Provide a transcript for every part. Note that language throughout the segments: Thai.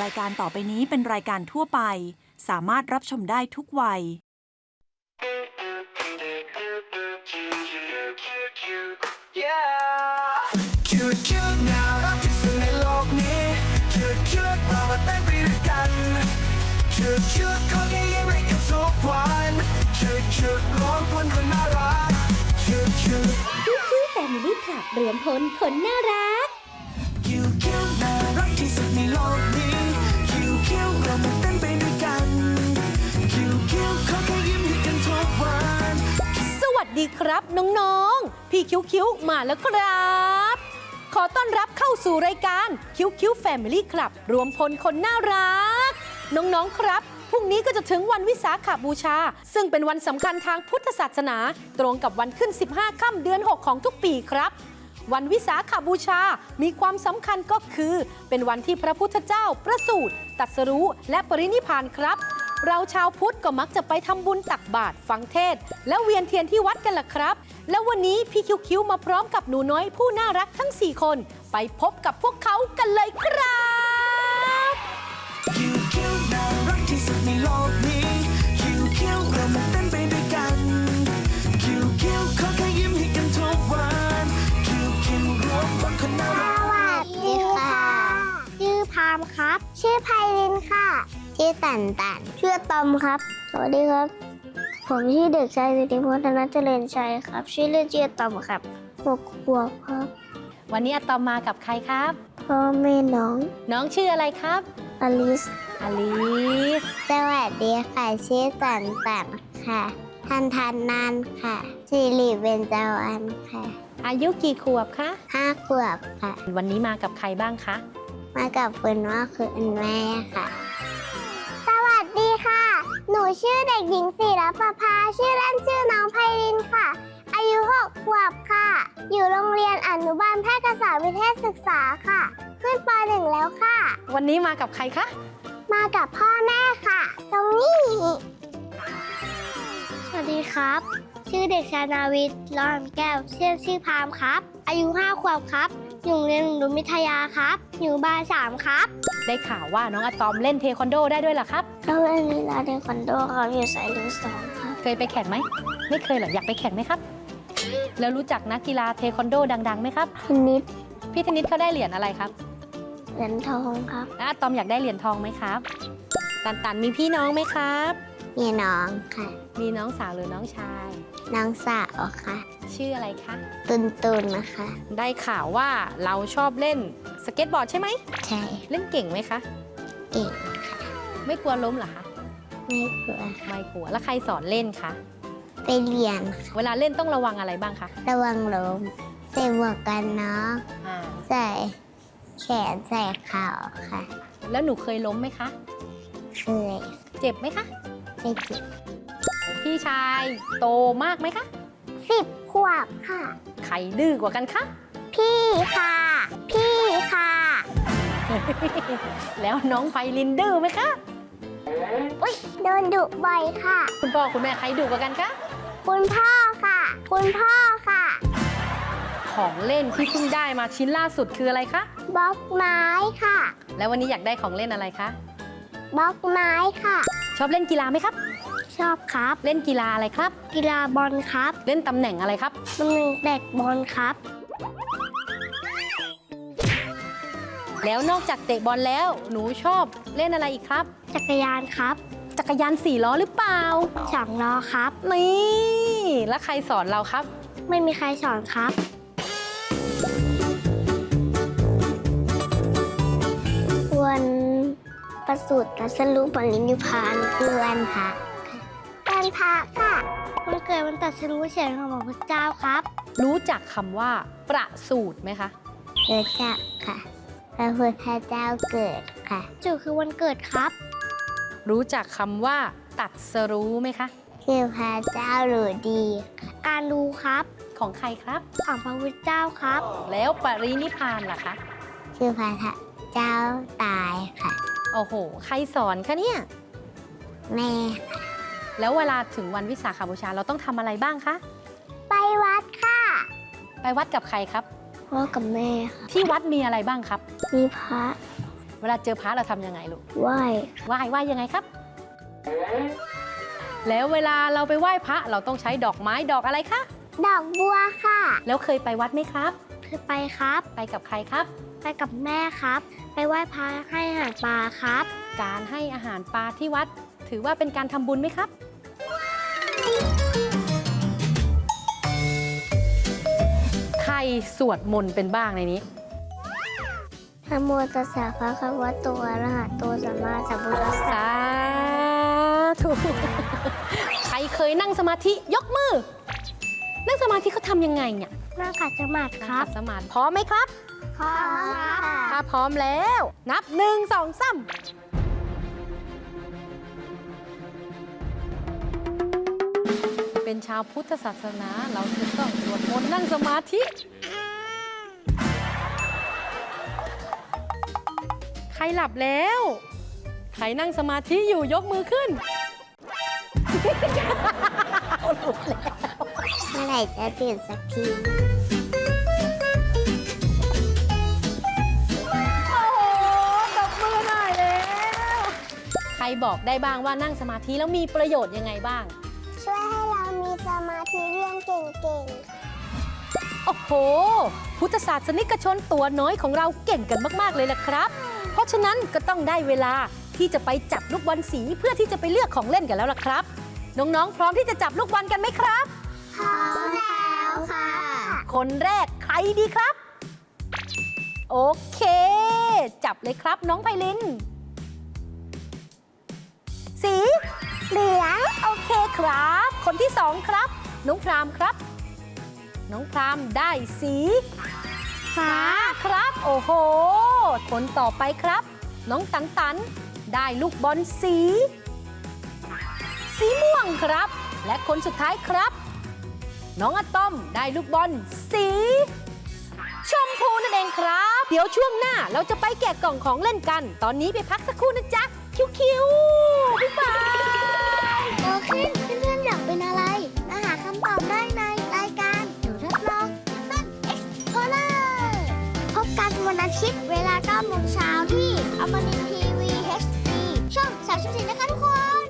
รายการต่อไปนี้เป็นรายการทั่วไป สามารถรับชมได้ทุกวัย คิวคิวน่ารักที่สุดในโลกนี้คิวคิวเรามาเต้นไปด้วยกันคิวคิวขอแค่ยิ้มให้กันทุกวันคิวคิวร้องคนคนน่ารักคิวคิวคิวคิวแฟมิลี่คลับรวมพลคนน่ารัก ครับน้องๆ พี่คิวคิวมาแล้วครับ ขอต้อนรับเข้าสู่รายการคิ้วคิ้วแฟมิลี่คลับรวมพลคนน่ารัก น้องๆครับพรุ่งนี้ก็จะถึงวันวิสาขบูชา ซึ่งเป็นวันสำคัญทางพุทธศาสนา ตรงกับวันขึ้น 15 ค่ำเดือน 6 ของทุกปีครับ วันวิสาขบูชา มีความสำคัญก็คือ เป็นวันที่พระพุทธเจ้าประสูติตรัสรู้และปรินิพานครับ เราชาวพุทธก็มักจะไปทำบุญตักบาตรฟังเทศน์และเวียนเทียนที่วัดกันล่ะครับ แล้ววันนี้พี่คิวคิวมาพร้อมกับหนูน้อยผู้น่ารักทั้ง 4 คน ไปพบกับพวกเขากันเลยครับคิวคิวน่ารักที่สุดในโลกนี้คิวคิวเรามาเต้นไปด้วยกันคิวคิวขอแค่ยิ้มให้กันทุกวันคิวคิวรวมคนคนน่ารักสวัสดีค่ะชื่อพามครับ ชื่อไพรินค่ะ ชื่อตันตันชื่อตอมครับ สวัสดีครับ ผมชื่อเด็กชายสิทธิพลธนเจริญชัยครับ ชื่อเล่นชื่อตอมครับหกขวบครับ วันนี้อะตอมมากับใครครับ พ่อแม่น้องน้องชื่ออะไรครับ อลิส อลิส สวัสดีค่ะ ชื่อตันตันค่ะ ทันทันนานค่ะสิริเบญจวรรณค่ะอายุกี่ขวบคะ ห้าขวบค่ะ วันนี้มากับใครบ้างคะ มากับคุณว่าคุณแม่ค่ะสวัสดีค่ะห นูชื่อเด็กหญิงศิรประภาชื่อเล่นชื่อน้องไพรินค่ะ อายุหกขวบค่ะ อยู่โรงเรียนอนุบาลแพร่กษาวิเทศศึกษาค่ะ ขึ้นปหนึ่งแล้วค่ะ วันนี้มากับใครคะ มากับพ่อแม่ค่ะ ตรงนี้ สวัสดีครับ ชื่อเด็กชายนาวิทย์รอนแก้วชื่อชื่อพามครับ อายุห้าขวบครับ อยู่โรงเรียนหนุมิทยาครับ อยู่บานสามครับได้ข่าวว่าน้องอะตอมเล่นเทควันโดได้ด้วยเหรอครับ ก็เป็นเวลาเทควันโดครับอยู่สายลือสองครับเคยไปแข่งไหมไม่เคยเหรออยากไปแข่งไหมครับ แล้วรู้จักนักกีฬาเทควันโดดังๆไหมครับเทนนิสพี่เทนนิสเขาได้เหรียญอะไรครับเหรียญทองครับ แล้วอะตอมอยากได้เหรียญทองไหมครับ ตันตันมีพี่น้องไหมครับ มีน้องค่ะ มีน้องสาวหรือน้องชาย น้องสาวค่ะ ชื่ออะไรคะ ตุนตุนนะคะ ได้ข่าวว่าเราชอบเล่นสเก็ตบอร์ดใช่ไหม ใช่เล่นเก่งไหมคะ เก่งไม่กลัวล้มเหรอคะ ไม่กลัวไม่กลัว แล้วใครสอนเล่นคะ ไปเรียนค่ะเวลาเล่นต้องระวังอะไรบ้างคะ ระวังล้มใส่หมวกกันน็อกอ่า ใส่แขนใส่เข่าค่ะแล้วหนูเคยล้มไหมคะ เคยเจ็บไหมคะไม่เจ็บ พี่ชายโตมากไหมคะ สิบขวบค่ะ ใครดื้อกว่ากันคะ พี่ค่ะ พี่ค่ะ แล้วน้องไพลินดื้อไหมคะ อุ้ยโดนดุบ่อยค่ะ คุณพ่อคุณแม่ใครดุกว่ากันคะ คุณพ่อค่ะ คุณพ่อค่ะ ของเล่นที่เพิ่งได้มาชิ้นล่าสุดคืออะไรคะ บล็อกไม้ค่ะ แล้ววันนี้อยากได้ของเล่นอะไรคะ บล็อกไม้ค่ะ ชอบเล่นกีฬาไหมครับ ชอบครับ เล่นกีฬาอะไรครับ กีฬาบอลครับเล่นตำแหน่งอะไรครับ ตำแหน่งแบกบอลครับ แล้วนอกจากเตะบอลแล้วหนูชอบเล่นอะไรอีกครับ จักรยานครับจักรยานสี่ล้อหรือเปล่าสองล้อครับ นี่แล้วใครสอนเราครับ ไม่มีใครสอนครับวันประสูติตรัสรู้ปรินิพพานคือวันพระค่ะวัน พระค่ะวันเกิดวันตรัสรู้เฉยของพระเจ้าครับ รู้จักคำว่า ประสูตรไหมคะรู้จักค่ะพระพุทธเจ้าเกิดค่ะ จุดคือวันเกิดครับ รู้จักคำว่า ตัดสรู้ไหมคะ คือพระเจ้ารู้ดีค่ะการรู้ครับของใครครับ ของพระพุทธเจ้าครับ แล้วปรินิพพานล่ะคะ คือพระเจ้าตายค่ะ โอ้โห ใครสอนคะเนี่ย แม่ แล้วเวลาถึงวันวิสาขบูชาเราต้องทำอะไรบ้างคะ ไปวัดค่ะไปวัดกับใครครับ พ่อกับแม่ค่ะที่วัดมีอะไรบ้างครับ มีพระเวลาเจอพระเราทำยังไงลูก ไหว้ไหว้ไหว้ยังไงครับ แล้วเวลาเราไปไหว้พระเราต้องใช้ดอกไม้ดอกอะไรคะ ดอกบัวค่ะแล้วเคยไปวัดไหมครับ คือไปครับ ไปกับใครครับ ไปกับแม่ครับ ไปไหว้พระให้อาหารปลาครับ การให้อาหารปลาที่วัด ถือว่าเป็นการทำบุญไหมครับ ใครสวดมนต์เป็นบ้างในนี้นะโมตัสสะภะคะวะโตอะระหะโตสัมมาสัมพุทธัสสะสาธุใครเคยนั่งสมาธิยกมือ นั่งสมาธิเขาทำยังไงเนี่ยนั่งขัดสมาธิครับนั่งขัดสมาธิพร้อมไหมครับพร้อมค่ะ ถ้าพร้อมแล้ว นับหนึ่งสองสาม ชาวพุทธศาสนา เราจะต้องสวดมนต์นั่งสมาธิ ใครหลับแล้ว ใครนั่งสมาธิอยู่ยกมือขึ้น เมื่อไหร่จะตื่นสักทีโอ้โหตบมือหน่อยแล้ว ใครบอกได้บ้างว่านั่งสมาธิแล้วมีประโยชน์ยังไงบ้าง ช่วยให้เรามี สมาธิเรียนเก่งโอ้โห พุทธศาสนิกชนตัวน้อยของเราเก่งกันมาก ๆ เลยล่ะครับ เพราะฉะนั้นก็ต้องได้เวลาที่จะไปจับลูกบอลสีเพื่อที่จะไปเลือกของเล่นกันแล้วล่ะครับ น้องๆ พร้อมที่จะจับลูกบอลกันไหมครับๆพร้อมแล้วค่ะ คนแรกใครดีครับ โอเค จับเลยครับน้องไพลิน สี เหลือง โอเคครับ คนที่สองครับ น้องพรามครับ น้องพรามได้สีฟ้าครับ โอ้โห คนต่อไปครับ น้องตันตัน ได้ลูกบอลสี สีม่วงครับ และคนสุดท้ายครับ น้องอะตอมได้ลูกบอลสีชมพูนั่นเองครับ เดี๋ยวช่วงหน้าเราจะไปแกะกล่องของเล่นกัน ตอนนี้ไปพักสักครู่นะจ๊ะ คิวๆบ๊ายบาย โตขึ้นเพื่อนๆอยากเป็นอะไร มาหาคำตอบได้ในรายการหนูทดลองต้นเอ็กโพลพบกันวันอาทิตย์เวลา9โมงเช้าที่อมรินทีวี HD ช่อง 34 นะคะทุกคน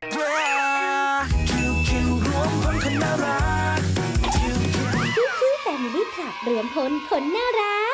คิวคิวรวมพลคนน่ารักคิวคิวคิวคิวแฟมิลี่คลับรวมพลคนน่ารั